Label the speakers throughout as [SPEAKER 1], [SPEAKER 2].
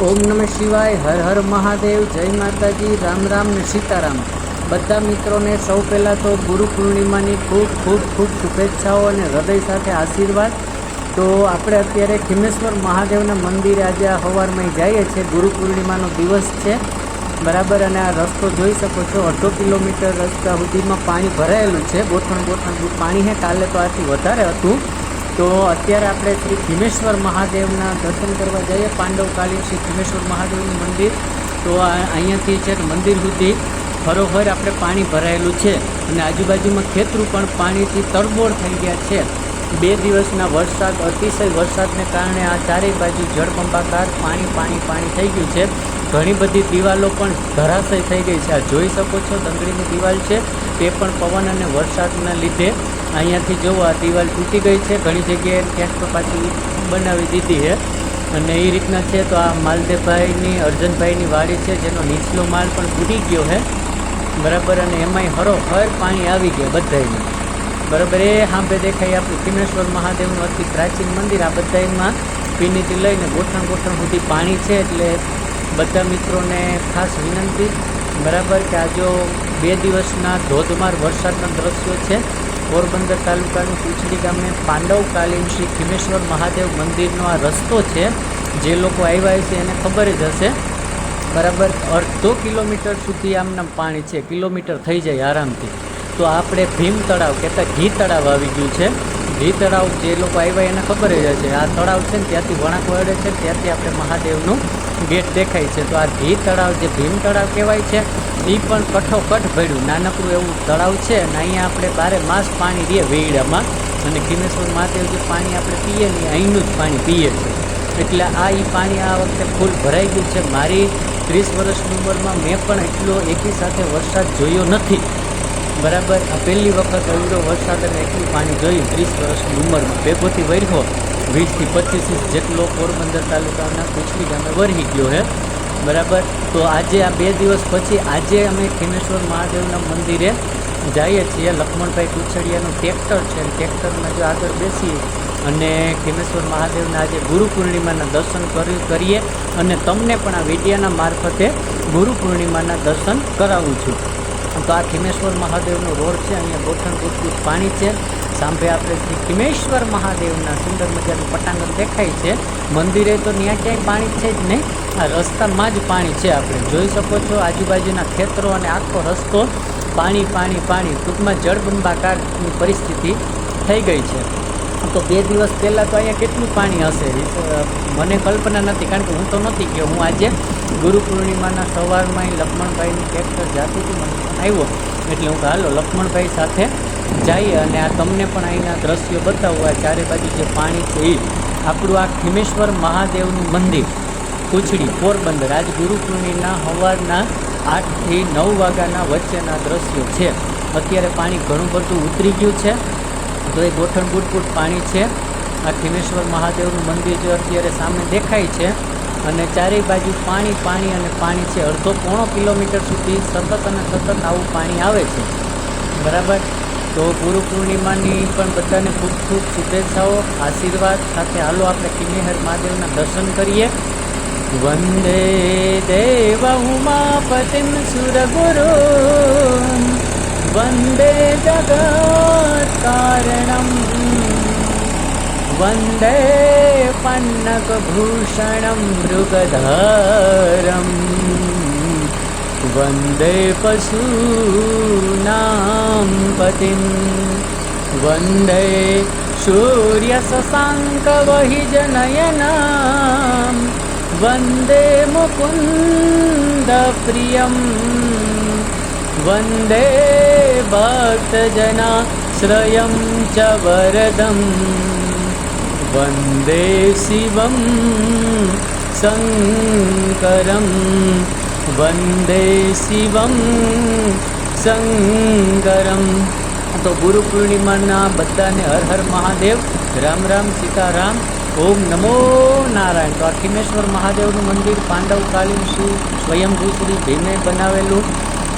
[SPEAKER 1] ઓમ નમઃ શિવાય, હર હર મહાદેવ, જય માતાજી, રામ રામ ને સીતારામ. બધા મિત્રોને સૌ પહેલાં તો ગુરુ પૂર્ણિમાની ખૂબ ખૂબ ખૂબ શુભેચ્છાઓ અને હૃદય સાથે આશીર્વાદ. તો આપણે અત્યારે ખિમેશ્વર મહાદેવના મંદિરે આજે આ સવારમાં જઈએ છીએ. ગુરુ પૂર્ણિમાનો દિવસ છે. બરાબર, અને આ રસ્તો જોઈ શકો છો, અડધો કિલોમીટર રસ્તા સુધીમાં પાણી ભરાયેલું છે. ગોઠણ ગોઠણ પાણી છે કાલે તો આથી વધારે હતું. તો અત્યારે આપણે શ્રી ભીમેશ્વર મહાદેવના દર્શન કરવા જઈએ. પાંડવકાલીન શ્રી ભીમેશ્વર મહાદેવનું મંદિર. તો અહીંયાથી છે મંદિર સુધી ફરોફર આપણે પાણી ભરાયેલું છે. અને આજુબાજુમાં ખેતરું પણ પાણીથી તરબોળ થઈ ગયા છે. બે દિવસના વરસાદ, અતિશય વરસાદને કારણે આ ચારેય બાજુ જળબંબાકાર પાણી પાણી પાણી થઈ ગયું છે. ઘણી બધી દિવાલો પણ ધરાશય થઈ ગઈ છે. આ જોઈ શકો છો દંગડીની દિવાલ છે. તે પણ પવન અને વરસાદના લીધે અહીંયાથી જોવો આ દિવાલ તૂટી ગઈ છે, ઘણી જગ્યાએ ક્યાંક તો પાછી બનાવી દીધી છે. અને એ રીતના છે તો આ માલદેવભાઈની, અર્જનભાઈની વાડી છે, જેનો નીચલો માલ પણ તૂટી ગયો છે. બરાબર, અને એમાંય હરોહર પાણી આવી ગયા બધાને બરાબર, એ સાંભે દેખાય આપણું કિમેશ્વર મહાદેવનું અતિ પ્રાચીન મંદિર. આ બધામાં પીનીથી લઈને ગોઠણ ગોઠણ સુધી પાણી છે, એટલે બધા મિત્રોને ખાસ વિનંતી, બરાબર કે આ જો બે દિવસના ધોધમાર વરસાદના દ્રશ્યો છે, પોરબંદર તાલુકાનું કુચડી ગામે પાંડવકાલીન શ્રી ખીમેશ્વર મહાદેવ મંદિરનો આ રસ્તો છે, જે લોકો આવ્યા છે એને ખબર જ હશે. બરાબર, અડધો કિલોમીટર સુધી આમના પાણી છે, કિલોમીટર થઈ જાય આરામથી. તો આપણે ભીમ તળાવ કહેતા ઘી તળાવ આવી ગયું છે. ઘી તળાવ જે લોકો આવ્યા એને ખબર જ હશે. આ તળાવ છે ને ત્યાંથી વળાંક વળે છે, ત્યાંથી આપણે મહાદેવનું ગેટ દેખાય છે, તો આ ભી તળાવ જે ભીમ તળાવ કહેવાય છે એ પણ કઠોકઠ ભર્યું. નાનકડું એવું તળાવ છે અને અહીંયા આપણે બારે માસ પાણી રહીએ વેડામાં અને ખિમેશ્વર મહાદેવ જે પાણી આપણે પીએ ને અહીંનું જ પાણી પીએ છે એટલે આ એ પાણી આ વખતે ફૂલ ભરાઈ ગયું છે. મારી ત્રીસ વર્ષની ઉંમરમાં મેં પણ એટલો એકી સાથે વરસાદ જોયો નથી. બરાબર, આ પહેલી વખત એવડો વરસાદ અને એટલું પાણી જોયું. ત્રીસ વર્ષની ઉંમરમાં ભેગોથી વર્યો વીસથી પચીસ જેટલો પોરબંદર તાલુકાના કુચલી ગામે વરહી ગયો છે. બરાબર? તો આજે આ બે દિવસ પછી આજે અમે ખીમેશ્વર મહાદેવના મંદિરે જઈએ છીએ. લક્ષ્મણભાઈ કુચડિયાનું ટ્રેક્ટર છે. ટ્રેક્ટરમાં જો આગળ બેસીએ અને ખીમેશ્વર મહાદેવના આજે ગુરુ પૂર્ણિમાના દર્શન કરીએ અને તમને પણ આ વિડિયાના મારફતે ગુરુ પૂર્ણિમાના દર્શન કરાવું છું. તો આ ખીમેશ્વર મહાદેવનો રોડ છે. અહીંયા ગોઠણ ગુટગુટ પાણી છે. સાંભે આપણે શ્રી કિમેશ્વર મહાદેવના સુંદર મજાનું પટાંગણ દેખાય છે. મંદિરે તો ત્યાં ક્યાંય પાણી છે જ નહીં. આ રસ્તામાં જ પાણી છે. આપણે જોઈ શકો છો આજુબાજુના ખેતરો અને આખો રસ્તો પાણી પાણી પાણી. ટૂંકમાં જળબંબાકારની પરિસ્થિતિ થઈ ગઈ છે. તો બે દિવસ પહેલાં તો અહીંયા કેટલું પાણી હશે? મને કલ્પના નથી, કારણ કે હું તો નથી કે હું આજે ગુરુ પૂર્ણિમાના સવારમાં લક્ષ્મણભાઈની ટ્રેક્ટર જાતિથી મને આવ્યો. એટલે હું હાલો, લક્ષ્મણભાઈ સાથે જઈએ અને આ તમને પણ અહીંના દ્રશ્યો બતાવવા ચારે બાજુ જે પાણી છે એ આપણું આ ખીમેશ્વર મહાદેવનું મંદિર કુચડી પોરબંદર આજ ગુરુ પૂર્ણિના સવારના આઠથી નવ વાગ્યાના વચ્ચેના દ્રશ્યો છે. અત્યારે પાણી ઘણું બધું ઉતરી ગયું છે. તો એ ગોઠણ ગુટપુટ પાણી છે. આ ખીમેશ્વર મહાદેવનું મંદિર જે અત્યારે સામે દેખાય છે અને ચારેય બાજુ પાણી પાણી અને પાણી છે. અડધો પોણો કિલોમીટર સુધી સતત અને સતત આવું પાણી આવે છે. બરાબર? તો ગુરુ પૂર્ણિમાની પણ બધાને ખૂબ ખૂબ શુભેચ્છાઓ, આશીર્વાદ. સાથે હાલો આપણે કિન્નેહર મહાદેવના દર્શન કરીએ. વંદે દેવ ઉમાપતિમ સુરગુરુ વંદે જગત્કારણમ વંદે પન્નકભૂષણમ મૃગધરમ. वन्दे पशूनां पतिं वन्दे सूर्यशशाङ्कबहिजनयना वन्दे मुकुन्दप्रियं वन्दे भक्तजनाश्रयं च वरदं वन्दे शिवं शङ्करम्। વંદે શિવમ શંકરમ તો ગુરુ પૂર્ણિમાના બધાને હર હર મહાદેવ રામ રામ સીતારામ ઓમ નમો નારાયણ તો આ ખિમેશ્વર મહાદેવનું મંદિર પાંડવકાલીન શ્રી સ્વયંભૂ શ્રી ભીમે બનાવેલું।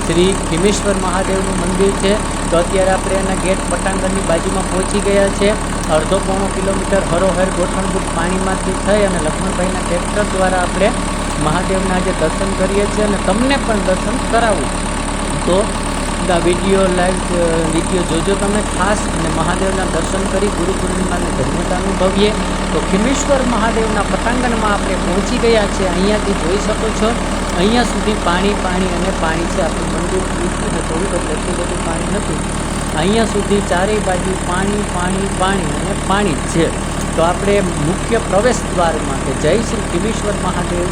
[SPEAKER 1] શ્રી ખીમેશ્વર મહાદેવનું મંદિર છે। તો અત્યારે આપણે એના ગેટ પટાંગણની બાજુમાં પહોંચી ગયા છે। અડધો પોણો કિલોમીટર હરોહર ગોઠણભૂત પાણીમાંથી થઈ અને લક્ષ્મણભાઈના ટ્રેક્ટર દ્વારા આપણે મહાદેવના આજે દર્શન કરીએ છીએ અને તમને પણ દર્શન કરાવું તો આ વીડિયો લાઈવ વીડિયો જોજો તમે ખાસ અને મહાદેવના દર્શન કરી ગુરુ પૂર્ણિમાને ધન્યતા અનુભવીએ. તો ખીમેશ્વર મહાદેવના પટાંગણમાં આપણે પહોંચી ગયા છે અહીંયાથી જોઈ શકો છો. અહીંયા સુધી પાણી પાણી અને પાણી છે. આપણું મંદિર પૂછ્યું ને થોડુંક એટલે એટલું બધું પાણી નથી. અહીંયા સુધી ચારેય બાજુ પાણી પાણી પાણી અને પાણી છે. તો આપણે મુખ્ય પ્રવેશ દ્વારમાં કે જય શ્રી ખીમેશ્વર મહાદેવ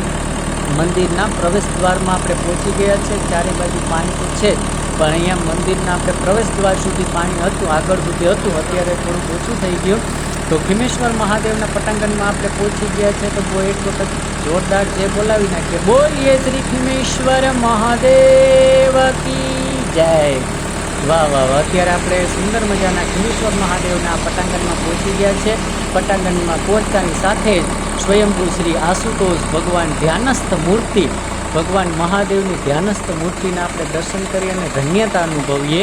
[SPEAKER 1] મંદિરના પ્રવેશ દ્વારમાં આપણે પહોંચી ગયા છે. ચારે બાજુ પાણી તો છે પણ અહીંયા મંદિરના આપણે પ્રવેશ દ્વાર સુધી પાણી હતું, આગળ સુધી હતું. અત્યારે થોડુંક ઓછું થઈ ગયું. તો ખીમેશ્વર મહાદેવના પટાંગણમાં આપણે પહોંચી ગયા છે. તો બહુ એક વખત જોરદાર જે બોલાવી નાખીએ. બોલીએ શ્રી ખીમેશ્વર મહાદેવ કી જય. વાહ વાહ વાહ. અત્યારે આપણે સુંદર મજાના ખીમેશ્વર મહાદેવના પટાંગણમાં પહોંચી ગયા છે. પટાંગણમાં પહોંચતાની સાથે જ સ્વયંભૂ શ્રી આશુતોષ ભગવાન ધ્યાનસ્થ મૂર્તિ, ભગવાન મહાદેવની ધ્યાનસ્થ મૂર્તિના આપણે દર્શન કરી અને ધન્યતા અનુભવીએ.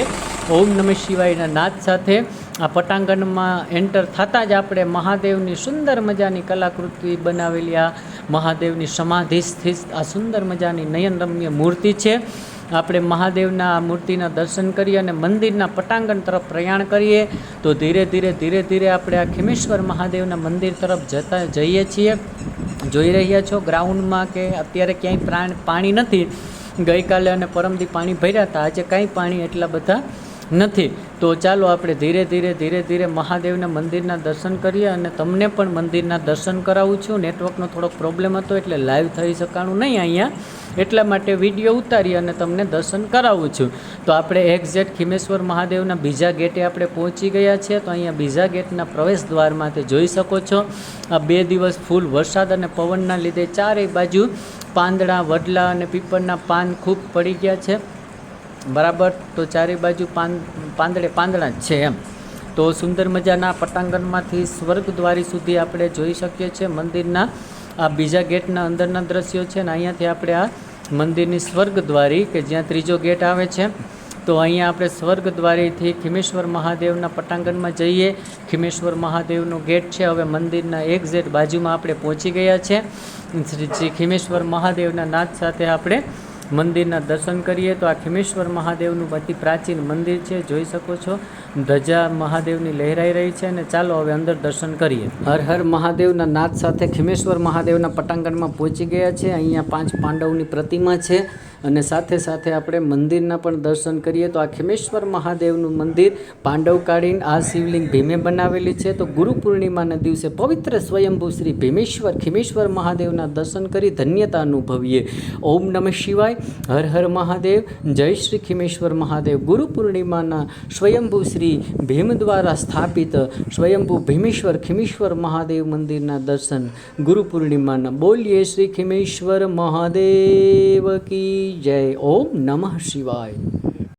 [SPEAKER 1] ઓમ નમઃ શિવાયના નાદ સાથે આ પટાંગણમાં એન્ટર થતાં જ આપણે મહાદેવની સુંદર મજાની કલાકૃતિ બનાવેલી આ મહાદેવની સમાધિ સ્થિત આ સુંદર મજાની નયનરમ્ય મૂર્તિ છે. આપણે મહાદેવના મૂર્તિના દર્શન કરીએ અને મંદિરના પટાંગણ તરફ પ્રયાણ કરીએ, તો ધીરે ધીરે ધીરે ધીરે આપણે આ ખીમેશ્વર મહાદેવના મંદિર તરફ જતા જઈએ છીએ. જોઈ રહ્યા છો ગ્રાઉન્ડમાં કે અત્યારે ક્યાંય પ્રાણ પાણી નથી. ગઈકાલે અને પરમદી પાણી ભર્યા હતા. આજે કાંઈ પાણી એટલા બધા નથી. તો ચાલો આપણે ધીરે ધીરે ધીરે ધીરે મહાદેવના મંદિરના દર્શન કરીએ અને તમને પણ મંદિરના દર્શન કરાવું છું. નેટવર્કનો થોડોક પ્રોબ્લેમ હતો એટલે લાઈવ થઈ શકાણું નહીં અહીંયા. એટલા માટે વીડિયો ઉતારી અને તમને દર્શન કરાવું છું. તો આપણે એક્ઝેક્ટ ખીમેશ્વર મહાદેવના બીજા ગેટે આપણે પહોંચી ગયા છે તો અહીંયા બીજા ગેટના પ્રવેશ દ્વારમાંથી જોઈ શકો છો. આ બે દિવસ ફૂલ વરસાદ અને પવનના લીધે ચારેય બાજુ પાંદડા, વડલા અને પીપળના પાન ખૂબ પડી ગયા છે. બરાબર? તો ચારે બાજુ પાન, પાંદડે પાંદડા જ છે એમ. તો સુંદર મજાના પટાંગણમાંથી સ્વર્ગદ્વારી સુધી આપણે જોઈ શકીએ છીએ મંદિરના, આ બીજા ગેટના અંદરના દ્રશ્યો છે અને અહીંયાથી આપણે આ મંદિરની સ્વર્ગદ્વારી કે જ્યાં ત્રીજો ગેટ આવે છે. તો અહીંયા આપણે સ્વર્ગદ્વારીથી ખિમેશ્વર મહાદેવના પટાંગણમાં જઈએ. ખિમેશ્વર મહાદેવનો ગેટ છે. હવે મંદિરના એક્ઝેટ બાજુમાં આપણે પહોંચી ગયા છે. શ્રી ખિમેશ્વર મહાદેવના નાદ સાથે આપણે મંદિરના દર્શન કરીએ તો આ ખીમેશ્વર મહાદેવનું અતિ પ્રાચીન મંદિર છે, જોઈ શકો છો. ધજા મહાદેવની લહેરાઈ રહી છે અને ચાલો હવે અંદર દર્શન કરીએ. હર હર મહાદેવના નાદ સાથે ખીમેશ્વર મહાદેવના પટાંગણમાં પહોંચી ગયા છે. અહીંયા પાંચ પાંડવની પ્રતિમા છે. અને સાથે સાથે આપણે મંદિરના પણ દર્શન કરીએ તો આ ખેમેશ્વર મહાદેવનું મંદિર પાંડવકાળીન આ શિવલિંગ ભીમે બનાવેલી છે. તો ગુરુ પૂર્ણિમાના દિવસે પવિત્ર સ્વયંભૂ શ્રી ભીમેશ્વર ખિમેશ્વર મહાદેવના દર્શન કરી ધન્યતા અનુભવીએ. ઓમ નમઃ શિવાય. હર હર મહાદેવ. જય શ્રી ખિમેશ્વર મહાદેવ. ગુરુ પૂર્ણિમાના સ્વયંભૂ શ્રી ભીમ દ્વારા સ્થાપિત સ્વયંભૂ ભીમેશ્વર ખિમેશ્વર મહાદેવ મંદિરના દર્શન ગુરુ પૂર્ણિમાના. બોલીએ શ્રી ખિમેશ્વર મહાદેવ કી જય ઓમ નમઃ શિવાય.